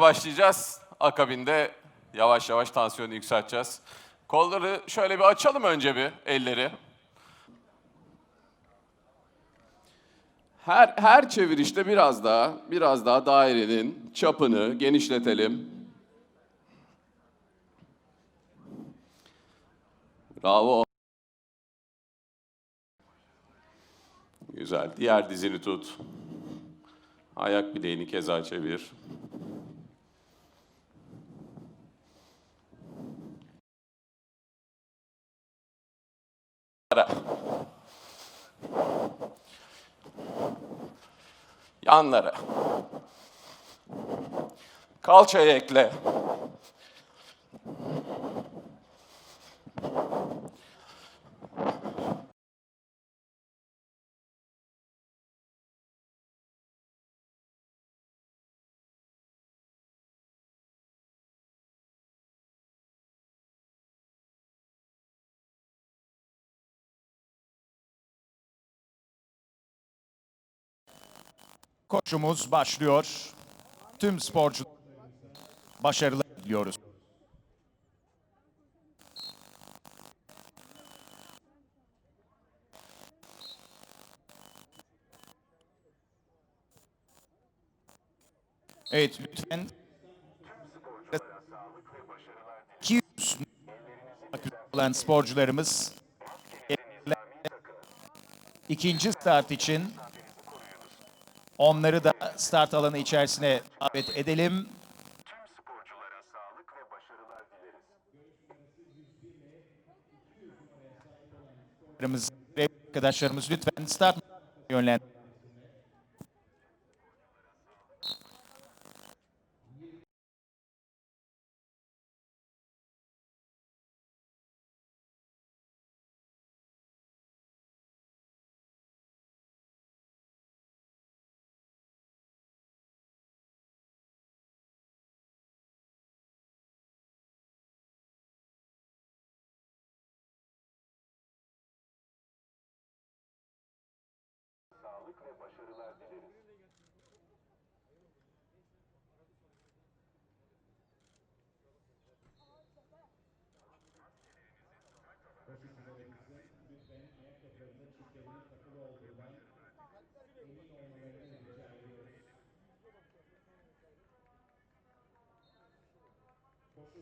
başlayacağız. Akabinde yavaş yavaş tansiyonu yükselteceğiz. Kolları şöyle bir açalım önce bir elleri. Her her çevirişte biraz daha biraz daha dairenin çapını genişletelim. Bravo. Güzel. Diğer dizini tut. Ayak bileğini keza çevir. Yanlara. Kalçayı ekle. Koşumuz başlıyor. Tüm sporcu başarılar diliyoruz. Evet lütfen 200 olan sporcularımız ikinci start için Onları da start alanı içerisine davet edelim. Arkadaşlarımız lütfen start yönlen. Sağlık ve başarılar dileriz.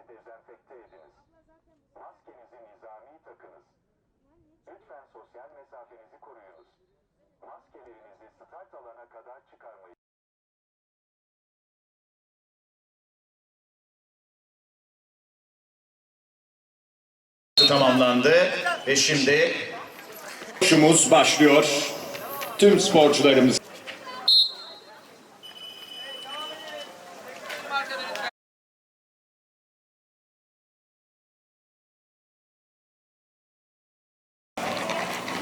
Ellerinizi dezenfekte ediniz. Maskenizi nizami takınız. Lütfen sosyal mesafenizi koruyunuz. Maskelerinizi start alana kadar çıkarmayın. tamamlandı ve şimdi koşumuz başlıyor. Tüm sporcularımız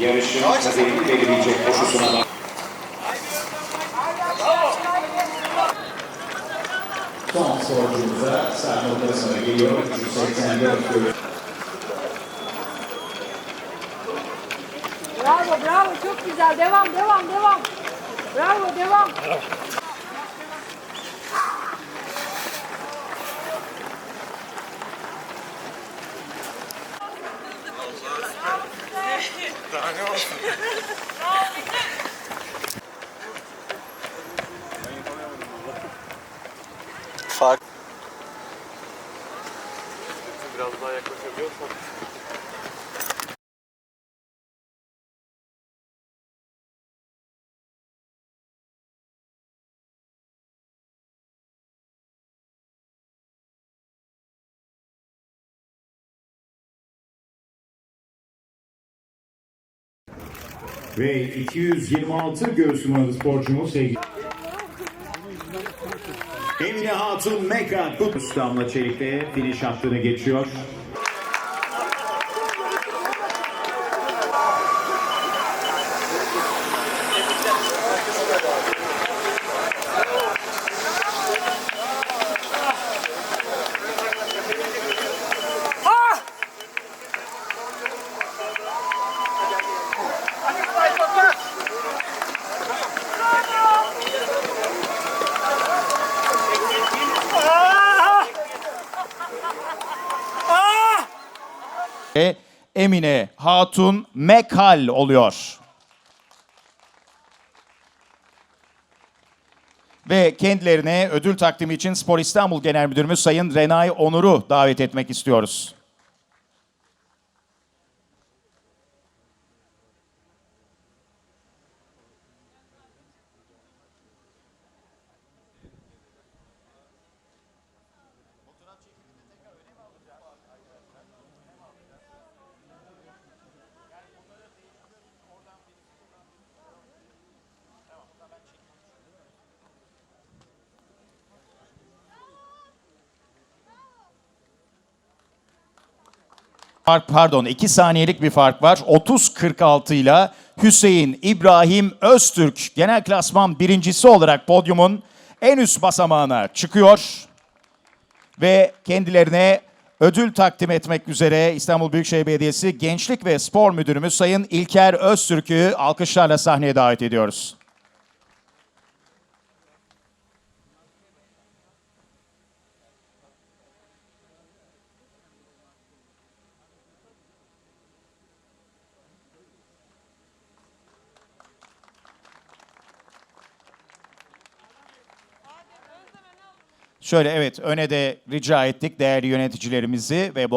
yarışın kaderini belirleyecek koşusuna bak. Son sporcumuza start noktasına geliyor. 384 kilo. Bravo bravo çok güzel devam devam devam. Bravo devam. Biraz daha yaklaşabiliyorsan. Ve 226 göğüs numaralı sporcumuz sevgili Emine Hatun Meka Kudüs Damla Çelik'te finish hattını geçiyor. Ve Emine Hatun Mekal oluyor. Ve kendilerine ödül takdimi için Spor İstanbul Genel Müdürümüz Sayın Renay Onur'u davet etmek istiyoruz. Fark pardon 2 saniyelik bir fark var. 30-46 ile Hüseyin İbrahim Öztürk genel klasman birincisi olarak podyumun en üst basamağına çıkıyor. Ve kendilerine ödül takdim etmek üzere İstanbul Büyükşehir Belediyesi Gençlik ve Spor Müdürümüz Sayın İlker Öztürk'ü alkışlarla sahneye davet ediyoruz. Şöyle evet öne de rica ettik değerli yöneticilerimizi ve bu